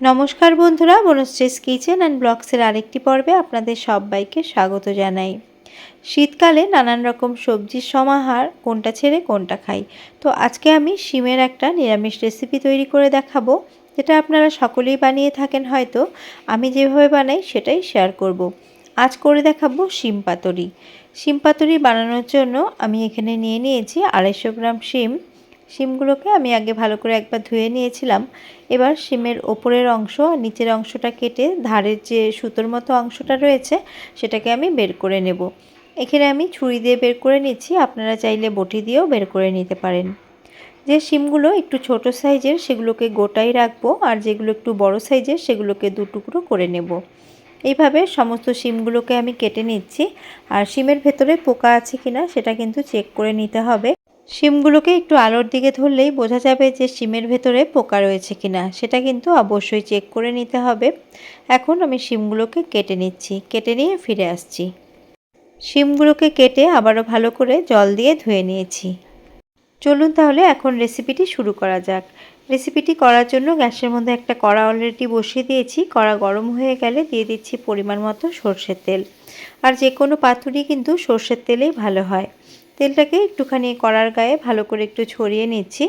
নমস্কার বন্ধুরা, বনশ্রীস kitchen and ব্লগসের আরেকটি পর্বে আপনাদের সবাইকে স্বাগত জানাই। শীতকালে নানান রকম সবজির সমাহার, কোনটা ছেড়ে কোনটা খাই। তো আজকে আমি শিমের একটা নিরামিষ রেসিপি তৈরি করে দেখাবো, যেটা আপনারা সকলেই বানিয়ে থাকেন হয়তো। আমি যেভাবে বানাই সেটাই শেয়ার করব। আজ করে দেখাবো শিম পাতুরি। শিম পাতুরি বানানোর জন্য আমি এখানে নিয়ে নিয়েছি আড়াইশো গ্রাম শিম শিমগুলোকে আমি আগে ভালো করে একবার ধুয়ে নিয়েছিলাম। এবার শিমের ওপরের অংশ নিচের অংশটা কেটে ধারের যে সুতোর মতো অংশটা রয়েছে, সেটাকে আমি বের করে নেব। এখানে আমি ছুরি দিয়ে বের করে নিচ্ছি, আপনারা চাইলে বটি দিয়েও বের করে নিতে পারেন। যে শিমগুলো একটু ছোট সাইজের, সেগুলোকে গোটাই রাখব আর যেগুলো একটু বড় সাইজের, সেগুলোকে দু টুকরো করে নেব। এইভাবে সমস্ত শিমগুলোকে আমি কেটে নিচ্ছি। আর শিমের ভেতরে পোকা আছে কিনা, সেটা কিন্তু চেক করে নিতে হবে। শিমগুলোকে একটু আলোর দিকে ধরলেই বোঝা যাবে যে শিমের ভেতরে পোকা রয়েছে কিনা। সেটা কিন্তু অবশ্যই চেক করে নিতে হবে। এখন আমি শিমগুলোকে কেটে নিচ্ছি। কেটে নিয়ে ফিরে আসছি। শিমগুলোকে কেটে আবারও ভালো করে জল দিয়ে ধুয়ে নিয়েছি। চলুন তাহলে এখন রেসিপিটি শুরু করা যাক। রেসিপিটি করার জন্য গ্যাসের মধ্যে একটা কড়া অলরেডি বসিয়ে দিয়েছি। কড়া গরম হয়ে গেলে দিয়ে দিচ্ছি পরিমাণ মতো সর্ষের তেল। আর যে কোনো পাতুরি কিন্তু সর্ষের তেলেই ভালো হয়। তেলটাকে একটুখানি কড়ার গায়ে ভালো করে একটু ছড়িয়ে নিচ্ছি।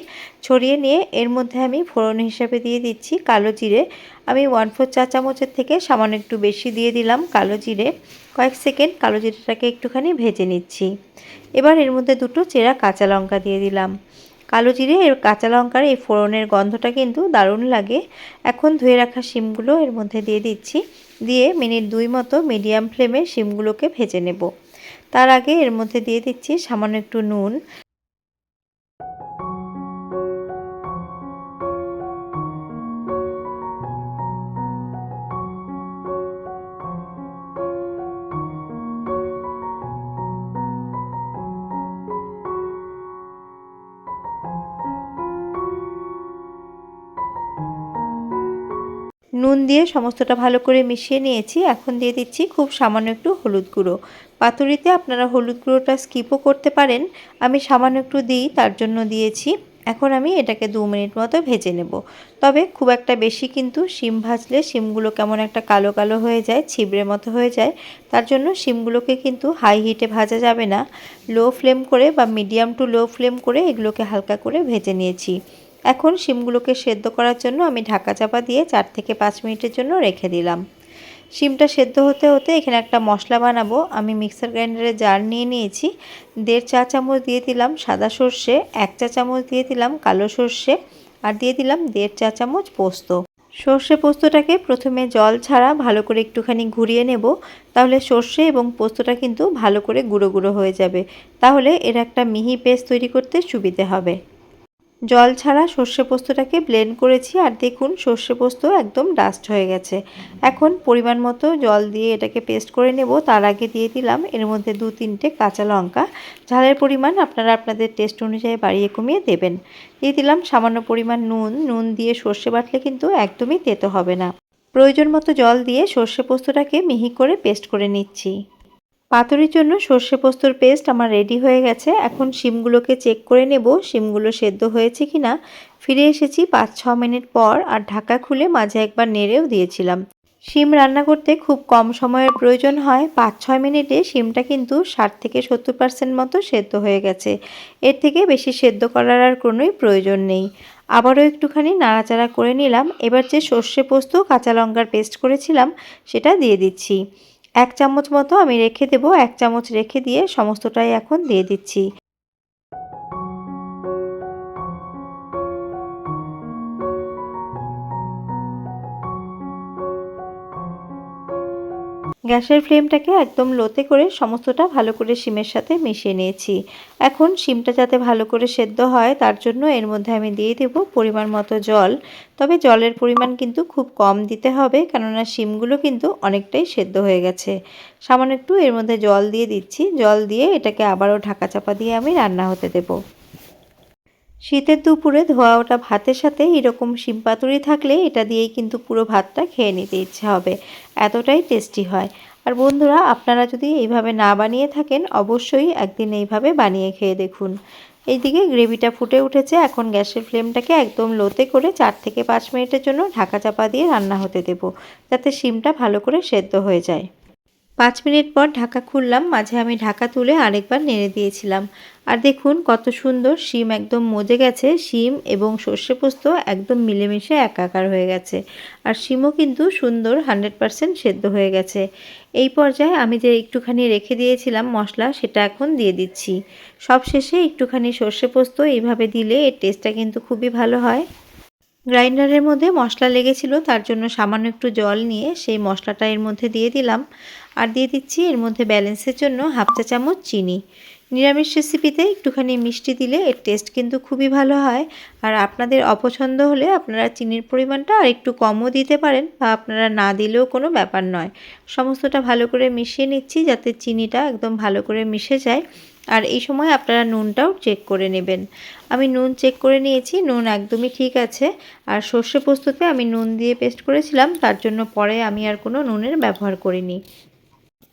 ছড়িয়ে নিয়ে এর মধ্যে আমি ফোড়ন হিসাবে দিয়ে দিচ্ছি কালো জিরে। আমি ওয়ান ফোর চা চামচের থেকে সামান্য একটু বেশি দিয়ে দিলাম কালো জিরে। কয়েক সেকেন্ড কালো জিরেটাকে একটুখানি ভেজে নিচ্ছি। এবার এর মধ্যে দুটো চেরা কাঁচা লঙ্কা দিয়ে দিলাম। কালো জিরে এর কাঁচা লঙ্কার এই ফোড়নের গন্ধটা কিন্তু দারুণ লাগে। এখন ধুয়ে রাখা শিমগুলো এর মধ্যে দিয়ে দিচ্ছি। দিয়ে মিনিট দুই মতো মিডিয়াম ফ্লেমে শিমগুলোকে ভেজে নেব। তার আগে এর মধ্যে দিয়ে দিচ্ছি সামান্য একটু নুন। নুন দিয়ে সমস্তটা ভালো করে মিশিয়ে নিয়েছি। এখন দিয়ে দিচ্ছি খুব সামান্য একটু হলুদ গুঁড়ো। পাতুরিতে আপনারা হলুদ গুঁড়োটা স্কিপও করতে পারেন। আমি সামান্য একটু দিই, তার জন্য দিয়েছি। এখন আমি এটাকে দু মিনিট মতো ভেজে নেব। তবে খুব একটা বেশি কিন্তু শিম ভাজলে শিমগুলো কেমন একটা কালো কালো হয়ে যায়, ছিবড়ে মতো হয়ে যায়। তার জন্য শিমগুলোকে কিন্তু হাই হিটে ভাজা যাবে না। লো ফ্লেম করে বা মিডিয়াম টু লো ফ্লেম করে এগুলোকে হালকা করে ভেজে নিয়েছি। এখন শিমগুলোকে সেদ্ধ করার জন্য আমি ঢাকা চাপা দিয়ে চার থেকে পাঁচ মিনিটের জন্য রেখে দিলাম। শিমটা সেদ্ধ হতে হতে এখানে একটা মশলা বানাবো। আমি মিক্সার গ্রাইন্ডারে জার নিয়ে নিয়েছি। দেড় চা চামচ দিয়ে দিলাম সাদা সর্ষে, এক চা চামচ দিয়ে দিলাম কালো সর্ষে আর দিয়ে দিলাম দেড় চা চামচ পোস্ত। সর্ষে পোস্তটাকে প্রথমে জল ছাড়া ভালো করে একটুখানি ঘুরিয়ে নেব। তাহলে সর্ষে এবং পোস্তটা কিন্তু ভালো করে গুঁড়ো গুঁড়ো হয়ে যাবে। তাহলে এর একটা মিহি পেস্ট তৈরি করতে সুবিধে হবে। জল ছাড়া সর্ষে পোস্তটাকে ব্লেন্ড করেছি আর দেখুন সর্ষে পোস্ত একদম ডাস্ট হয়ে গেছে। এখন পরিমাণ মতো জল দিয়ে এটাকে পেস্ট করে নেব। তার আগে দিয়ে দিলাম এর মধ্যে দু তিনটে কাঁচা লঙ্কা। ঝালের পরিমাণ আপনারা আপনাদের টেস্ট অনুযায়ী বাড়িয়ে কমিয়ে দেবেন। দিয়ে দিলাম সামান্য পরিমাণ নুন। নুন দিয়ে সর্ষে বাটলে কিন্তু একদমই তেতো হবে না। প্রয়োজন মতো জল দিয়ে সর্ষে পোস্তটাকে মিহি করে পেস্ট করে নিচ্ছি। পাতুরির জন্য সর্ষে পোস্তর পেস্ট আমার রেডি হয়ে গেছে। এখন শিমগুলোকে চেক করে নেব, শিমগুলো সেদ্ধ হয়েছে কি না ফিরে এসেছি পাঁচ ছ মিনিট পর আর ঢাকা খুলে মাঝে একবার নেড়েও দিয়েছিলাম। শিম রান্না করতে খুব কম সময়ের প্রয়োজন হয়। পাঁচ ছয় মিনিটে শিমটা কিন্তু ষাট থেকে সত্তর পার্সেন্ট মতো সেদ্ধ হয়ে গেছে। এর থেকে বেশি সেদ্ধ করার আর কোনোই প্রয়োজন নেই। আবারও একটুখানি নাড়াচাড়া করে নিলাম। এবার যে সর্ষে পোস্ত কাঁচা লঙ্কার পেস্ট করেছিলাম, সেটা দিয়ে দিচ্ছি। এক চামচ মতো আমি রেখে দেবো এক চামচ রেখে দিয়ে সমস্তটাই এখন দিয়ে দিচ্ছি। গ্যাসের ফ্লেমটাকে একদম লোতে করে সমস্তটা ভালো করে শিমের সাথে মিশিয়ে নিয়েছি। এখন শিমটা যাতে ভালো করে সেদ্ধ হয়, তার জন্য এর মধ্যে আমি দিয়ে দেব পরিমাণ মতো জল। তবে জলের পরিমাণ কিন্তু খুব কম দিতে হবে, কেননা শিমগুলো কিন্তু অনেকটাই সেদ্ধ হয়ে গেছে। সামান্য একটু এর মধ্যে জল দিয়ে দিচ্ছি। জল দিয়ে এটাকে আবারও ঢাকা চাপা দিয়ে আমি রান্না হতে দেবো। শীতের দুপুরে ধোয়া ওটা ভাতের সাথে, এরকম শিম পাতুরি থাকলে এটা দিয়েই কিন্তু পুরো ভাতটা খেয়ে নিতে ইচ্ছে হবে। এতটাই টেস্টি হয়। আর বন্ধুরা, আপনারা যদি এইভাবে না বানিয়ে থাকেন, অবশ্যই একদিন এইভাবে বানিয়ে খেয়ে দেখুন। এইদিকে গ্রেভিটা ফুটে উঠেছে। এখন গ্যাসের ফ্লেমটাকে একদম লোতে করে চার থেকে পাঁচ মিনিটের জন্য ঢাকা চাপা দিয়ে রান্না হতে দেব। যাতে শিমটা ভালো করে সেদ্ধ হয়ে যায়। পাঁচ মিনিট পর ঢাকা খুললাম, মাঝে আমি ঢাকা তুলে আরেকবার নেড়ে দিয়েছিলাম। আর দেখুন কত সুন্দর শিম একদম মজে গেছে, শিম এবং সর্ষে পোস্ত একদম মিলেমিশে একাকার হয়ে গেছে। আর শিমও কিন্তু সুন্দর হান্ড্রেড পারসেন্ট সেদ্ধ হয়ে গেছে। এই পর্যায়ে আমি যে একটুখানি রেখে দিয়েছিলাম মশলা, সেটা এখন দিয়ে দিচ্ছি। সব শেষে একটুখানি সর্ষে পোস্ত এইভাবে দিলে এর টেস্টটা কিন্তু খুবই ভালো হয়। গ্রাইন্ডারের মধ্যে মশলা লেগেছিল, তার জন্য সামান্য একটু জল নিয়ে সেই মশলাটা এর মধ্যে দিয়ে দিলাম। আর দিয়ে দিচ্ছি এর মধ্যে ব্যালেন্সের জন্য হাফ চা চামচ চিনি। নিরামিষ রেসিপিতে একটুখানি মিষ্টি দিলে এর টেস্ট কিন্তু খুবই ভালো হয়। আর আপনাদের অপছন্দ হলে আপনারা চিনির পরিমাণটা আর একটু কমও দিতে পারেন বা আপনারা না দিলেও কোনো ব্যাপার নয়। সমস্তটা ভালো করে মিশিয়ে নিচ্ছি যাতে চিনিটা একদম ভালো করে মিশে যায়। আর এই সময় আপনারা নুনটাও চেক করে নেবেন। আমি নুন চেক করে নিয়েছি, নুন একদমই ঠিক আছে। আর সর্ষে পোস্ততে আমি নুন দিয়ে পেস্ট করেছিলাম, তার জন্য পরে আমি আর কোনো নুনের ব্যবহার করিনি।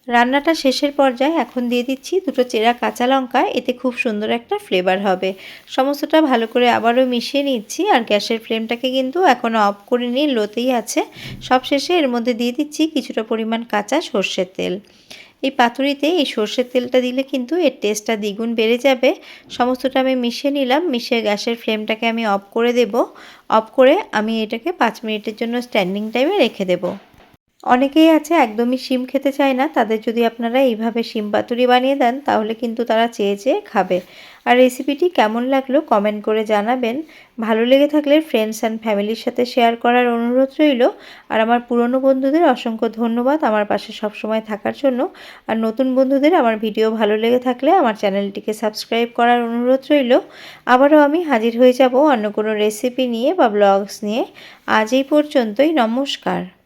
রান্নাটা শেষের পর্যায়ে এখন দিয়ে দিচ্ছি দুটো চেরা কাঁচা লঙ্কা, এতে খুব সুন্দর একটা ফ্লেভার হবে। সমস্তটা ভালো করে আবারও মিশিয়ে নিচ্ছি আর গ্যাসের ফ্লেমটাকে কিন্তু এখনও অফ করে নিয়ে লোতেই আছে। সব শেষে এর মধ্যে দিয়ে দিচ্ছি কিছুটা পরিমাণ কাঁচা সর্ষের তেল। এই পাতুরিতে এই সর্ষের তেলটা দিলে কিন্তু এর টেস্টটা দ্বিগুণ বেড়ে যাবে। সমস্তটা আমি মিশিয়ে নিলাম, মিশিয়ে গ্যাসের ফ্লেমটাকে আমি অফ করে দেব। অফ করে আমি এটাকে পাঁচ মিনিটের জন্য স্ট্যান্ডিং টাইমে রেখে দেবো। অনেকেই আছে, একদমই শিম খেতে চায় না। তাদের যদি আপনারা এইভাবে শিম পাতুরি বানিয়ে দেন, তাহলে কিন্তু তারা চেয়ে চেয়ে খাবে। আর রেসিপিটি কেমন লাগল কমেন্ট করে জানাবেন। ভালো লেগে থাকলে ফ্রেন্ডস অ্যান্ড ফ্যামিলির সাথে শেয়ার করার অনুরোধ রইল। আর আমার পুরনো বন্ধুদের অসংখ্য ধন্যবাদ আমার পাশে সবসময় থাকার জন্য। আর নতুন বন্ধুদের আমার ভিডিও ভালো লেগে থাকলে আমার চ্যানেলটিকে সাবস্ক্রাইব করার অনুরোধ রইল। আবারও আমি হাজির হয়ে যাব অন্য কোনো রেসিপি নিয়ে বা ব্লগস নিয়ে। আজ এই পর্যন্তই, নমস্কার।